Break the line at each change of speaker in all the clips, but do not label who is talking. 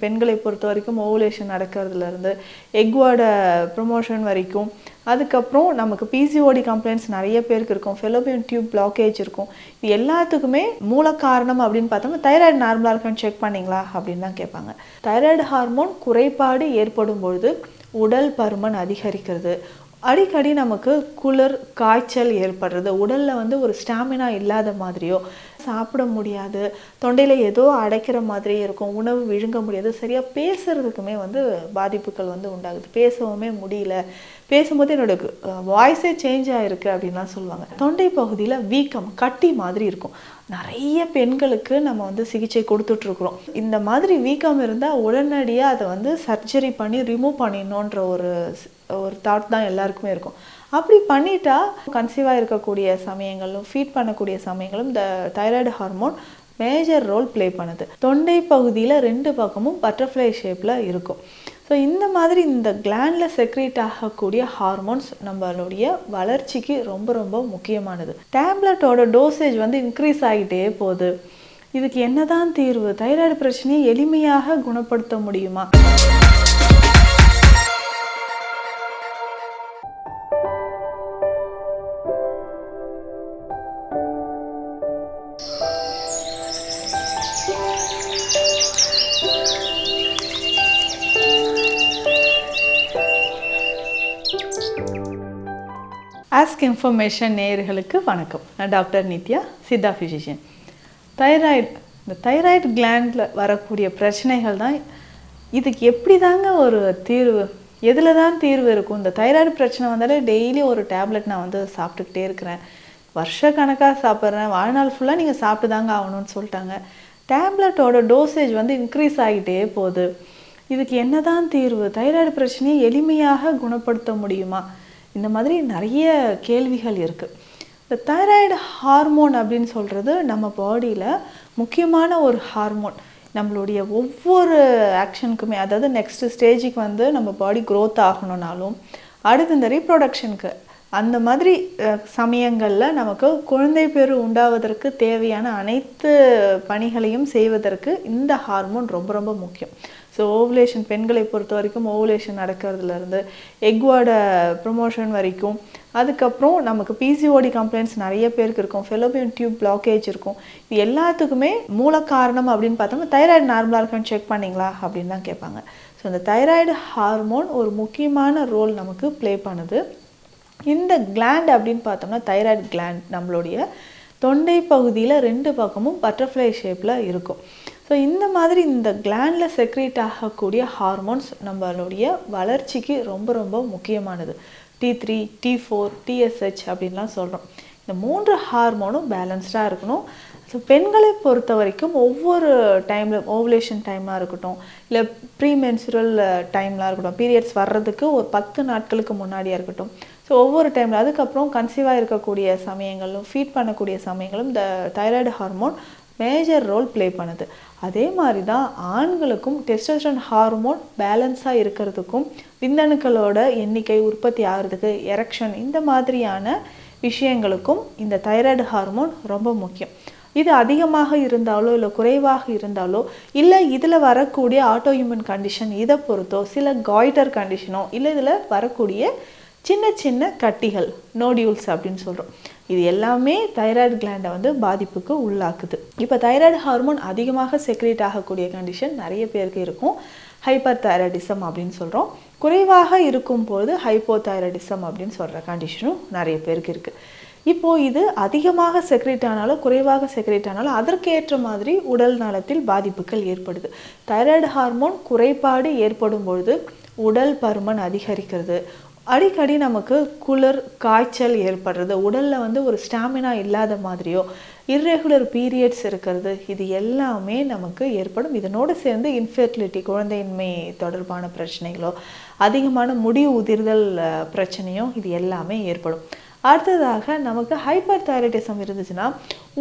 பெண்களை பொறுத்த வரைக்கும் ஓவுலேஷன் நடக்கிறதுலேருந்து எக்வோட ப்ரொமோஷன் வரைக்கும். அதுக்கப்புறம் நமக்கு பிசிஓடி கம்ப்ளைண்ட்ஸ் நிறைய பேருக்கு இருக்கும். ஃபெலோபியன் டியூப் பிளாக்கேஜ் இருக்கும். இது எல்லாத்துக்குமே மூல காரணம் அப்படின்னு பார்த்தோம்னா தைராய்டு நார்மலாக இருக்கான்னு செக் பண்ணீங்களா அப்படின்னு தான் கேட்பாங்க. தைராய்டு ஹார்மோன் குறைபாடு ஏற்படும் பொழுது உடல் பருமன் அதிகரிக்கிறது. அடிக்கடி நமக்கு குளிர் காய்ச்சல் ஏற்படுறது உடலில் வந்து ஒரு ஸ்டாமினா இல்லாத மாதிரியோ சாப்பிட முடியாது தொண்டையில் ஏதோ அடைக்கிற மாதிரியே இருக்கும் உணவு விழுங்க முடியாது சரியாக பேசுறதுக்குமே வந்து பாதிப்புகள் வந்து உண்டாகுது. பேசவுமே முடியல. பேசும்போது என்னோட வாய்ஸே சேஞ்ச் ஆகிருக்கு அப்படின்லாம் சொல்லுவாங்க. தொண்டை பகுதியில் வீக்கம் கட்டி மாதிரி இருக்கும். நிறைய பெண்களுக்கு நம்ம வந்து சிகிச்சை கொடுத்துட்ருக்குறோம். இந்த மாதிரி வீக்கம் இருந்தால் உடனடியாக அதை வந்து சர்ஜரி பண்ணி ரிமூவ் பண்ணிடணுன்ற ஒரு ஒரு தாட் தான் எல்லாருக்குமே இருக்கும். அப்படி பண்ணிட்டா கன்சீவாக இருக்கக்கூடிய சமயங்களும் ஃபீட் பண்ணக்கூடிய சமயங்களும் இந்த thyroid hormone major role play பண்ணுது. தொண்டை பகுதியில் ரெண்டு பக்கமும் பட்டர்ஃப்ளை ஷேப்பில் இருக்கும். ஸோ இந்த மாதிரி இந்த கிளாண்டில் செக்ரேட் ஆகக்கூடிய ஹார்மோன்ஸ் நம்மளுடைய வளர்ச்சிக்கு ரொம்ப ரொம்ப முக்கியமானது. டேப்லெட்டோட டோசேஜ் வந்து இன்க்ரீஸ் ஆகிட்டே போகுது. இதுக்கு என்னதான் தீர்வு? தைராய்டு பிரச்சனையை எளிமையாக குணப்படுத்த முடியுமா? ஆஸ்க் இன்ஃபர்மேஷன் நேயர்களுக்கு வணக்கம். நான் doctor Nithya Siddha physician thyroid இந்த தைராய்டு கிளாண்டில் வரக்கூடிய பிரச்சனைகள் தான் இதுக்கு எப்படி தாங்க ஒரு தீர்வு? எதில் தான் தீர்வு இருக்கும்? இந்த தைராய்டு பிரச்சனை வந்தாலே டெய்லி ஒரு டேப்லெட் நான் வந்து சாப்பிட்டுக்கிட்டே இருக்கிறேன். வருஷ கணக்காக சாப்பிட்றேன். வாழ்நாள் ஃபுல்லாக நீங்கள் சாப்பிட்டு தாங்க ஆகணும்னு சொல்லிட்டாங்க. டேப்லெட்டோட டோசேஜ் வந்து இன்க்ரீஸ் ஆகிட்டே போகுது. இதுக்கு என்னதான் தீர்வு? தைராய்டு பிரச்சனையை எளிமையாக குணப்படுத்த முடியுமா? இந்த மாதிரி நிறைய கேள்விகள் இருக்குது இந்த தைராய்டு ஹார்மோன் அப்படின்னு சொல்கிறது நம்ம பாடியில் முக்கியமான ஒரு ஹார்மோன் நம்மளுடைய ஒவ்வொரு ஆக்ஷனுக்குமே அதாவது நெக்ஸ்ட் ஸ்டேஜுக்கு வந்து நம்ம பாடி க்ரோத் ஆகணுன்னாலும் அடுத்து இந்த ரீப்ரொடக்ஷனுக்கு அந்த மாதிரி சமயங்களில் நமக்கு குழந்தை பேர் உண்டாவதற்கு தேவையான அனைத்து பணிகளையும் செய்வதற்கு இந்த ஹார்மோன் ரொம்ப ரொம்ப முக்கியம். ஸோ ஓவுலேஷன் பெண்களை பொறுத்த வரைக்கும் ஓவுலேஷன் நடக்கிறதுலேருந்து எக்வாட ப்ரொமோஷன் வரைக்கும் அதுக்கப்புறம் நமக்கு பிசிஓடி கம்ப்ளைண்ட்ஸ் நிறைய பேருக்கு இருக்கும். ஃபெலோபியன் டியூப் பிளாக்கேஜ் இருக்கும். இது எல்லாத்துக்குமே மூல காரணம் அப்படின்னு பார்த்தோம்னா தைராய்டு நார்மலாக இருக்கான்னு செக் பண்ணீங்களா அப்படின்னு தான் கேட்பாங்க. ஸோ இந்த தைராய்டு ஹார்மோன் ஒரு முக்கியமான ரோல் நமக்கு ப்ளே பண்ணுது. இந்த கிளாண்ட் அப்படின்னு பார்த்தோம்னா தைராய்டு கிளாண்ட் நம்மளுடைய தொண்டை பகுதியில் ரெண்டு பக்கமும் பட்டர்ஃப்ளை ஷேப்பில் இருக்கும். ஸோ இந்த மாதிரி இந்த கிளாண்டில் செக்ரேட் ஆகக்கூடிய ஹார்மோன்ஸ் நம்மளுடைய வளர்ச்சிக்கு ரொம்ப ரொம்ப முக்கியமானது. T three T four TSH அப்படின்லாம் சொல்கிறோம் இந்த மூன்று ஹார்மோனும் பேலன்ஸ்டாக இருக்கணும். ஸோ பெண்களை பொறுத்த வரைக்கும் ஒவ்வொரு டைமில் ஓவலேஷன் டைமாக இருக்கட்டும் இல்லை ப்ரீ மென்சுரல் டைம்லாம் இருக்கட்டும் பீரியட்ஸ் வர்றதுக்கு ஒரு பத்து நாட்களுக்கு முன்னாடியாக இருக்கட்டும் ஸோ ஒவ்வொரு டைமில் அதுக்கப்புறம் கன்சீவாக இருக்கக்கூடிய சமயங்களும் ஃபீட் பண்ணக்கூடிய சமயங்களும் இந்த thyroid hormone major role play பண்ணுது. அதே மாதிரி தான் ஆண்களுக்கும் டெஸ்டோஸ்டன் ஹார்மோன் பேலன்ஸாக இருக்கிறதுக்கும் விந்தணுக்களோட எண்ணிக்கை உற்பத்தி ஆகிறதுக்கு எரக்ஷன் இந்த மாதிரியான விஷயங்களுக்கும் இந்த தைராய்டு ஹார்மோன் ரொம்ப முக்கியம். இது அதிகமாக இருந்தாலோ இல்லை குறைவாக இருந்தாலோ இல்லை இதில் வரக்கூடிய ஆட்டோ ஹியூமன் கண்டிஷன் இதை பொறுத்தோ சில காய்டர் கண்டிஷனோ இல்லை இதில் வரக்கூடிய சின்ன சின்ன கட்டிகள் நோடியூல்ஸ் அப்படின்னு சொல்கிறோம் இது எல்லாமே தைராய்டு கிளாண்டை வந்து பாதிப்புக்கு உள்ளாக்குது. இப்போ தைராய்டு ஹார்மோன் அதிகமாக செக்ரேட் ஆகக்கூடிய கண்டிஷன் நிறைய பேருக்கு இருக்கும். ஹைப்பர் தைராய்டிசம் அப்படின்னு சொல்கிறோம் குறைவாக இருக்கும்போது ஹைப்போ தைராய்டிசம் அப்படின்னு சொல்கிற கண்டிஷனும் நிறைய பேருக்கு இருக்குது இப்போது இது அதிகமாக செக்ரேட் ஆனாலும் குறைவாக செக்ரேட் ஆனாலும் அதற்கேற்ற மாதிரி உடல் நலத்தில் பாதிப்புகள் ஏற்படுது. தைராய்டு ஹார்மோன் குறைபாடு ஏற்படும் பொழுது உடல் பருமன் அதிகரிக்கிறது. அடிக்கடி நமக்கு குளிர் காய்ச்சல் ஏற்படுறது உடலில் வந்து ஒரு ஸ்டாமினா இல்லாத மாதிரியோ இர்ரெகுலர் பீரியட்ஸ் இருக்கிறது இது எல்லாமே நமக்கு ஏற்படும். இதனோடு சேர்ந்து இன்ஃபெர்டிலிட்டி குழந்தையின்மை தொடர்பான பிரச்சனைகளோ அதிகமான முடி உதிர்தல் பிரச்சனையோ இது எல்லாமே ஏற்படும். அடுத்ததாக நமக்கு ஹைப்பர் தைராய்டிசம் இருந்துச்சுன்னா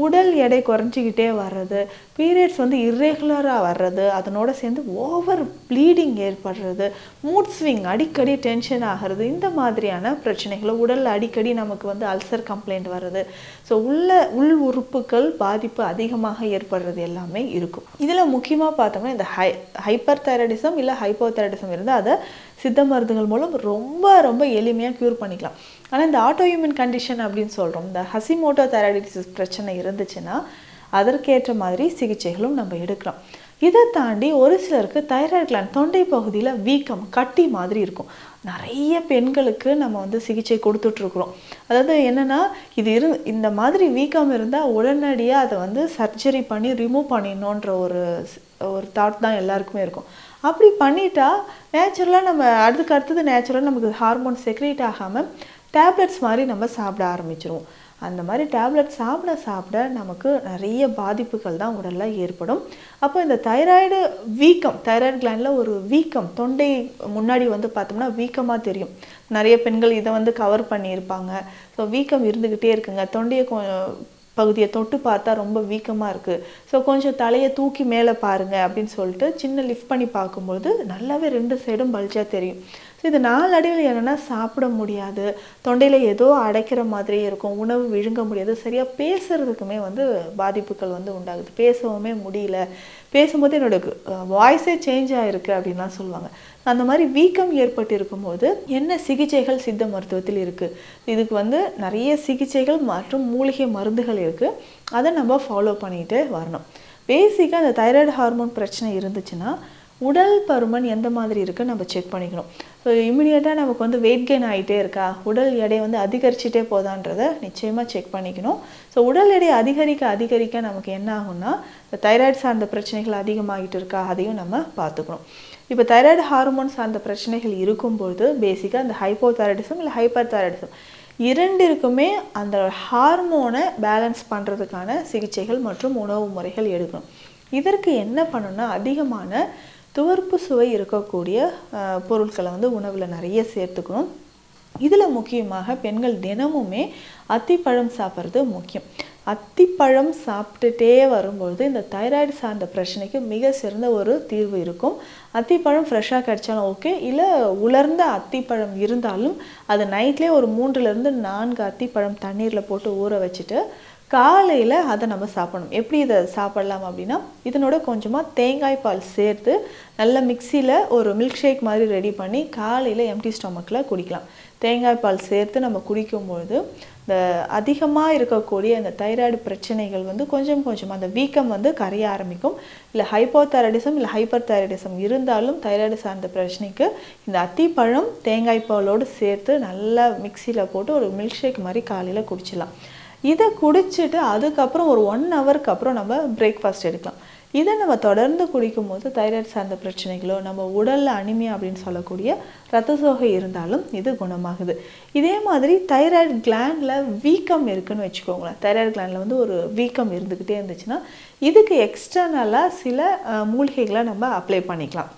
உடல் எடை குறைஞ்சிக்கிட்டே வர்றது பீரியட்ஸ் வந்து இர்ரெகுலராக வர்றது அதனோட சேர்ந்து ஓவர் ப்ளீடிங் ஏற்படுறது மூட் ஸ்விங் அடிக்கடி டென்ஷன் ஆகிறது இந்த மாதிரியான பிரச்சனைகளை உடலில் அடிக்கடி நமக்கு வந்து அல்சர் கம்ப்ளைண்ட் வர்றது. ஸோ உள்ள உள் உறுப்புகள் பாதிப்பு அதிகமாக ஏற்படுறது எல்லாமே இருக்கும். இதில் முக்கியமாக பார்த்தோம்னா இந்த ஹை ஹைப்பர் தைராய்டிசம் இல்லை ஹைப்போ தைராய்டிசம் இருந்தால் அதை சித்த மருந்துகள் மூலம் ரொம்ப ரொம்ப எளிமையாக க்யூர் பண்ணிக்கலாம். ஆனால் இந்த ஆட்டோஹியூமன் கண்டிஷன் அப்படின்னு சொல்கிறோம் இந்த ஹசிமோட்டோ தைராய்டிசிஸ் பிரச்சனை இருந்துச்சுன்னா அதற்கேற்ற மாதிரி சிகிச்சைகளும் நம்ம எடுக்கிறோம் இதை தாண்டி ஒரு சிலருக்கு தைராய்டு கிளாண்ட் தொண்டை பகுதியில் வீக்கம் கட்டி மாதிரி இருக்கும். நிறைய பெண்களுக்கு நம்ம வந்து சிகிச்சை கொடுத்துட்ருக்குறோம் அதாவது என்னென்னா இது இரு இந்த மாதிரி வீக்கம் இருந்தால் உடனடியாக அதை வந்து சர்ஜரி பண்ணி ரிமூவ் பண்ணிடணுன்ற ஒரு ஒரு தாட் தான் எல்லாருக்குமே இருக்கும். அப்படி பண்ணிட்டா நேச்சுரலாக நம்ம அதுக்கு அடுத்தது நேச்சுரலாக நமக்கு ஹார்மோன் செக்ரேட் ஆகாமல் டேப்லெட்ஸ் மாதிரி நம்ம சாப்பிட ஆரம்பிச்சிருவோம். அந்த மாதிரி டேப்லெட் சாப்பிட சாப்பிட நமக்கு நிறைய பாதிப்புகள் தான் உடலில் ஏற்படும். அப்போ இந்த தைராய்டு வீக்கம் தைராய்டு கிளாண்டில் ஒரு வீக்கம் தொண்டை முன்னாடி வந்து பார்த்தோம்னா வீக்கமாக தெரியும். நிறைய பெண்கள் இதை வந்து கவர் பண்ணியிருப்பாங்க. ஸோ வீக்கம் இருந்துக்கிட்டே இருக்குங்க. தொண்டையை பகுதியை தொட்டு பார்த்தா ரொம்ப வீக்கமாக இருக்குது ஸோ கொஞ்சம் தலையை தூக்கி மேலே பாருங்கள் அப்படின்னு சொல்லிட்டு சின்ன லிஃப்ட் பண்ணி பார்க்கும்போது நல்லாவே ரெண்டு சைடும் பல்ஜாக தெரியும். ஸோ இது நாளடைவில் என்னென்னா சாப்பிட முடியாது. தொண்டையில் ஏதோ அடைக்கிற மாதிரியே இருக்கும். உணவு விழுங்க முடியாது. சரியாக பேசுகிறதுக்குமே வந்து பாதிப்புகள் வந்து உண்டாகுது. பேசவுமே முடியல. பேசும்போது என்னோட வாய்ஸே சேஞ்ச் ஆகிருக்கு அப்படின்லாம் சொல்லுவாங்க. அந்த மாதிரி வீக்கம் ஏற்பட்டு இருக்கும்போது என்ன சிகிச்சைகள் சித்த மருத்துவத்தில் இருக்குது இதுக்கு வந்து நிறைய சிகிச்சைகள் மற்றும் மூலிகை மருந்துகள் இருக்குது அதை நம்ம ஃபாலோ பண்ணிகிட்டே வரணும். பேசிக்காக அந்த தைராய்டு ஹார்மோன் பிரச்சனை இருந்துச்சுன்னா உடல் பருமன் எந்த மாதிரி இருக்குன்னு நம்ம செக் பண்ணிக்கணும். ஸோ இமிடியேட்டாக நமக்கு வந்து வெயிட் கெயின் ஆகிட்டே இருக்கா? உடல் எடை வந்து அதிகரிச்சுட்டே போதான்றதை நிச்சயமாக செக் பண்ணிக்கணும். ஸோ உடல் எடை அதிகரிக்க அதிகரிக்க நமக்கு என்ன ஆகும்னா இந்த தைராய்டு சார்ந்த பிரச்சனைகள் அதிகமாகிட்டு இருக்கா அதையும் நம்ம பார்த்துக்கணும். இப்போ தைராய்டு ஹார்மோன் சார்ந்த பிரச்சனைகள் இருக்கும்போது பேசிக்காக அந்த ஹைப்போ தைராய்டிசம் இல்லை ஹைப்பர் தைராய்டிசம் இரண்டிற்குமே அந்த ஹார்மோனை பேலன்ஸ் பண்ணுறதுக்கான சிகிச்சைகள் மற்றும் உணவு முறைகள் எடுக்கணும். இதற்கு என்ன பண்ணணும்னா அதிகமான துவர்ப்பு சுவை இருக்கக்கூடிய பொருட்களை வந்து உணவில் நிறைய சேர்த்துக்கணும். இதில் முக்கியமாக பெண்கள் தினமுமே அத்திப்பழம் சாப்பிட்றது முக்கியம். அத்திப்பழம் சாப்பிட்டுட்டே வரும்பொழுது இந்த தைராய்டு சார்ந்த பிரச்சனைக்கு மிக சிறந்த ஒரு தீர்வு இருக்கும். அத்திப்பழம் ஃப்ரெஷ்ஷாக கிடைச்சாலும் ஓகே இல்லை உலர்ந்த அத்திப்பழம் இருந்தாலும் அது நைட்லேயே ஒரு மூன்றுலேருந்து நான்கு அத்திப்பழம் தண்ணீரில் போட்டு ஊற வச்சுட்டு காலையில் அதை நம்ம சாப்பிடணும். எப்படி இதை சாப்பிடலாம் அப்படின்னா இதனோட கொஞ்சமாக தேங்காய் பால் சேர்த்து நல்ல மிக்சியில் ஒரு மில்க் ஷேக் மாதிரி ரெடி பண்ணி காலையில் எம்டி ஸ்டொமக்கில் குடிக்கலாம். தேங்காய் பால் சேர்த்து நம்ம குடிக்கும்பொழுது இந்த அதிகமாக இருக்கக்கூடிய அந்த தைராய்டு பிரச்சனைகள் வந்து கொஞ்சம் கொஞ்சம் அந்த வீக்கம் வந்து கரைய ஆரம்பிக்கும். இல்லை ஹைப்போதைராய்டிசம் இல்லை ஹைப்பர் தைராய்டிசம் இருந்தாலும் தைராய்டு சார்ந்த பிரச்சனைக்கு இந்த அத்திப்பழம் தேங்காய் பாலோடு சேர்த்து நல்லா மிக்சியில் போட்டு ஒரு மில்க் ஷேக் மாதிரி காலையில் குடிச்சிடலாம். இதை குடிச்சிட்டு அதுக்கப்புறம் ஒரு ஒன் ஹவருக்கு அப்புறம் நம்ம பிரேக்ஃபாஸ்ட் எடுக்கலாம். இதை நம்ம தொடர்ந்து குடிக்கும் போது தைராய்டு சார்ந்த பிரச்சனைகளோ நம்ம உடலில் அனிமியா அப்படின்னு சொல்லக்கூடிய ரத்த சோகை இருந்தாலும் இது குணமாகுது. இதே மாதிரி தைராய்டு கிளாண்டில் வீக்கம் இருக்குன்னு வச்சுக்கோங்களேன். தைராய்டு கிளாண்டில் வந்து ஒரு வீக்கம் இருந்துக்கிட்டே இருந்துச்சுன்னா இதுக்கு எக்ஸ்டர்னலாக சில மூலிகைகளை நம்ம அப்ளை பண்ணிக்கலாம்.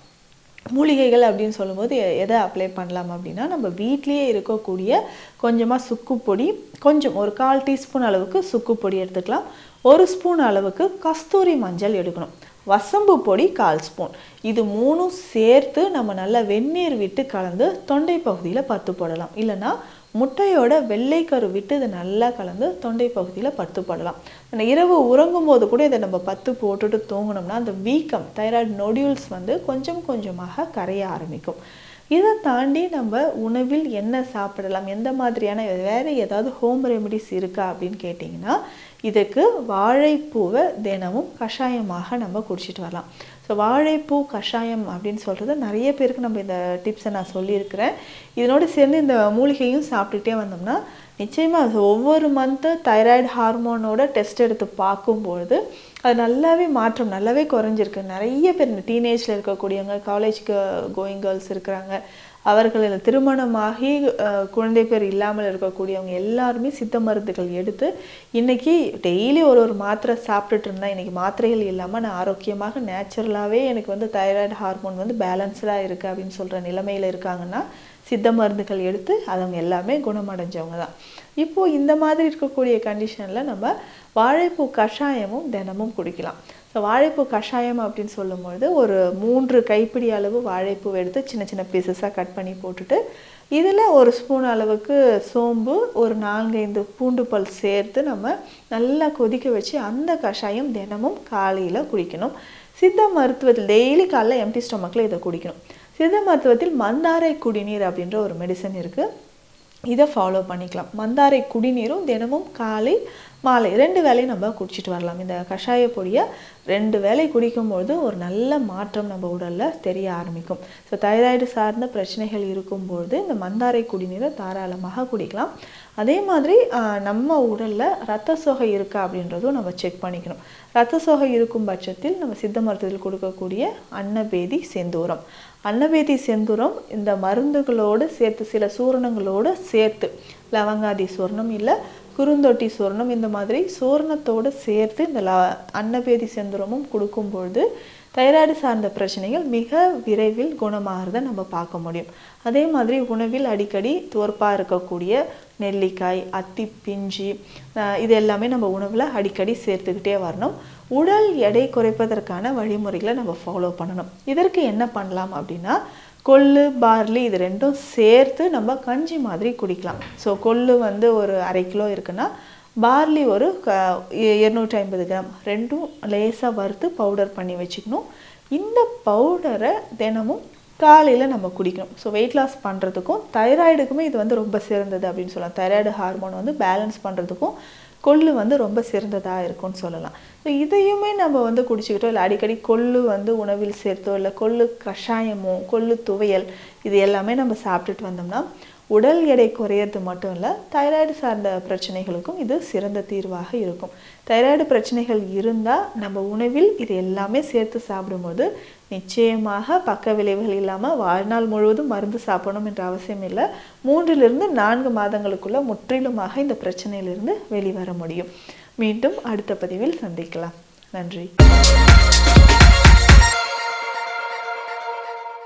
மூலிகைகள் அப்படின்னு சொல்லும்போது எதை அப்ளை பண்ணலாம் அப்படின்னா நம்ம வீட்லேயே இருக்கக்கூடிய கொஞ்சமாக சுக்கு பொடி கொஞ்சம் ஒரு கால் டீஸ்பூன் அளவுக்கு சுக்கு பொடி எடுத்துக்கலாம். ஒரு ஸ்பூன் அளவுக்கு கஸ்தூரி மஞ்சள் எடுக்கணும். வசம்பு பொடி கால் ஸ்பூன். இது மூணும் சேர்த்து நம்ம நல்லா வெந்நீர் விட்டு கலந்து தொண்டை பகுதியில் பத்து போடலாம். இல்லைன்னா முட்டையோட வெள்ளைக்கரு விட்டு இதை நல்லா கலந்து தொண்டை பகுதியில் பத்து போடலாம். அந்த இரவு உறங்கும் போது கூட இதை நம்ம பத்து போட்டுட்டு தூங்கினோம்னா அந்த வீக்கம் தைராய்டு நொடியூல்ஸ் வந்து கொஞ்சம் கொஞ்சமாக கரைய ஆரம்பிக்கும். இதை தாண்டி நம்ம உணவில் என்ன சாப்பிடலாம் எந்த மாதிரியான வேறு ஏதாவது ஹோம் ரெமிடிஸ் இருக்கா அப்படின்னு கேட்டிங்கன்னா இதுக்கு வாழைப்பூவை தினமும் கஷாயமாக நம்ம குடிச்சிட்டு வரலாம். ஸோ வாழைப்பூ கஷாயம் அப்படின்னு சொல்கிறது நிறைய பேருக்கு நம்ம இந்த டிப்ஸை நான் சொல்லியிருக்கிறேன். இதனோடு சேர்ந்து இந்த மூலிகையும் சாப்பிட்டுட்டே வந்தோம்னா நிச்சயமாக ஒவ்வொரு மந்த்து தைராய்டு ஹார்மோனோட டெஸ்ட் எடுத்து பார்க்கும்பொழுது அது நல்லாவே மாற்றம் நல்லாவே குறைஞ்சிருக்கு. நிறைய பேர் இந்த டீனேஜில் இருக்கக்கூடியவங்க காலேஜ்க்கு கோயிங் கேர்ள்ஸ் இருக்கிறாங்க அவர்களில் திருமணமாகி குழந்தை பேர் இல்லாமல் இருக்கக்கூடியவங்க எல்லாருமே சித்த மருந்துகள் எடுத்து இன்னைக்கு டெய்லி ஒரு ஒரு மாத்திரை சாப்பிட்டுட்டு இருந்தேன் இன்னைக்கு மாத்திரைகள் இல்லாமல் நான் ஆரோக்கியமாக நேச்சுரலாகவே எனக்கு வந்து தைராய்டு ஹார்மோன் வந்து பேலன்ஸ்டாக இருக்குது அப்படின்னு சொல்கிற நிலைமையில் இருக்காங்கன்னா சித்த மருந்துகள் எடுத்து அவங்க எல்லாமே குணமடைஞ்சவங்க தான். இப்போது இந்த மாதிரி இருக்கக்கூடிய கண்டிஷனில் நம்ம வாழைப்பூ கஷாயமும் தினமும் குடிக்கலாம். ஸோ வாழைப்பூ கஷாயம் அப்படின்னு சொல்லும்பொழுது ஒரு மூன்று கைப்பிடி அளவு வாழைப்பூ எடுத்து சின்ன சின்ன பீசஸாக கட் பண்ணி போட்டுட்டு இதில் ஒரு ஸ்பூன் அளவுக்கு சோம்பு ஒரு நான்கைந்து பூண்டு பல் சேர்த்து நம்ம நல்லா கொதிக்க வச்சு அந்த கஷாயம் தினமும் காலையில் குடிக்கணும். சித்த மருத்துவத்தில் டெய்லி காலைல எம்டி ஸ்டொமக்கில் இதை குடிக்கணும். சித்த மருத்துவத்தில் மந்தாரை குடிநீர் அப்படின்ற ஒரு மெடிசன் இருக்குது இதை ஃபாலோ பண்ணிக்கலாம். மந்தாரை குடிநீரும் தினமும் காலை மாலை ரெண்டு வேலையும் நம்ம குடிச்சிட்டு வரலாம். இந்த கஷாய பொடியை ரெண்டு வேலை குடிக்கும்பொழுது ஒரு நல்ல மாற்றம் நம்ம உடலில் தெரிய ஆரம்பிக்கும். ஸோ தைராய்டு சார்ந்த பிரச்சனைகள் இருக்கும்பொழுது இந்த மந்தாரை குடிநீரை தாராளமாக குடிக்கலாம். அதே மாதிரி நம்ம உடலில் ரத்த சோகை இருக்கா அப்படின்றதும் நம்ம செக் பண்ணிக்கணும். ரத்த சோகை இருக்கும் பட்சத்தில் நம்ம சித்த மருத்துவத்தில் கொடுக்கக்கூடிய அன்னபேதி செந்தூரம். அன்னபேதி செந்தூரம் இந்த மருந்துகளோடு சேர்த்து சில சூரணங்களோடு சேர்த்து லவங்காதி சூர்ணம் இல்லை குறுந்தொட்டி சூர்ணம் இந்த மாதிரி சூர்ணத்தோடு சேர்த்து இந்த ல அன்னபேதி செந்தூரமும் கொடுக்கும்பொழுது தைராய்டு சார்ந்த பிரச்சனைகள் மிக விரைவில் குணமாகிறத நம்ம பார்க்க முடியும். அதே மாதிரி உணவில் அடிக்கடி துவர்ப்பாக இருக்கக்கூடிய நெல்லிக்காய் அத்தி பிஞ்சி இது எல்லாமே நம்ம உணவில் அடிக்கடி சேர்த்துக்கிட்டே வரணும். உடல் எடை குறைப்பதற்கான வழிமுறைகளை நம்ம ஃபாலோ பண்ணணும். இதற்கு என்ன பண்ணலாம் அப்படின்னா கொள்ளு பார்லி இது ரெண்டும் சேர்த்து நம்ம கஞ்சி மாதிரி குடிக்கலாம். ஸோ கொள்ளு வந்து ஒரு அரை கிலோ இருக்குன்னா பார்லி ஒரு க இருநூற்றி ஐம்பது கிராம் ரெண்டும் லேசாக வறுத்து பவுடர் பண்ணி வச்சுக்கணும். இந்த பவுடரை தினமும் காலையில் நம்ம குடிக்கணும். ஸோ வெயிட் லாஸ் பண்ணுறதுக்கும் தைராய்டுக்குமே இது வந்து ரொம்ப சிறந்தது அப்படின்னு சொல்லலாம். தைராய்டு ஹார்மோன் வந்து பேலன்ஸ் பண்ணுறதுக்கும் கொள்ளு வந்து ரொம்ப சிறந்ததாக இருக்கும்னு சொல்லலாம். ஸோ இதையுமே நம்ம வந்து குடிச்சிக்கிட்டோம் இல்லை அடிக்கடி கொள்ளு வந்து உணவில் சேர்த்தோ இல்லை கொள்ளு கஷாயமோ கொள்ளு துவையல் இது எல்லாமே நம்ம சாப்பிட்டுட்டு வந்தோம்னா உடல் எடை குறையிறது மட்டும் இல்லை தைராய்டு சார்ந்த பிரச்சனைகளுக்கும் இது சிறந்த தீர்வாக இருக்கும். தைராய்டு பிரச்சனைகள் இருந்தால் நம்ம உணவில் இது எல்லாமே சேர்த்து சாப்பிடும்போது நிச்சயமாக பக்க விளைவுகள் இல்லாமல் வாழ்நாள் முழுவதும் மருந்து சாப்பிடணும் என்ற அவசியம் இல்லை. மூன்றிலிருந்து நான்கு மாதங்களுக்குள்ள முற்றிலுமாக இந்த பிரச்சனையிலிருந்து வெளிவர முடியும். மீண்டும் அடுத்த பதிவில் சந்திக்கலாம். நன்றி.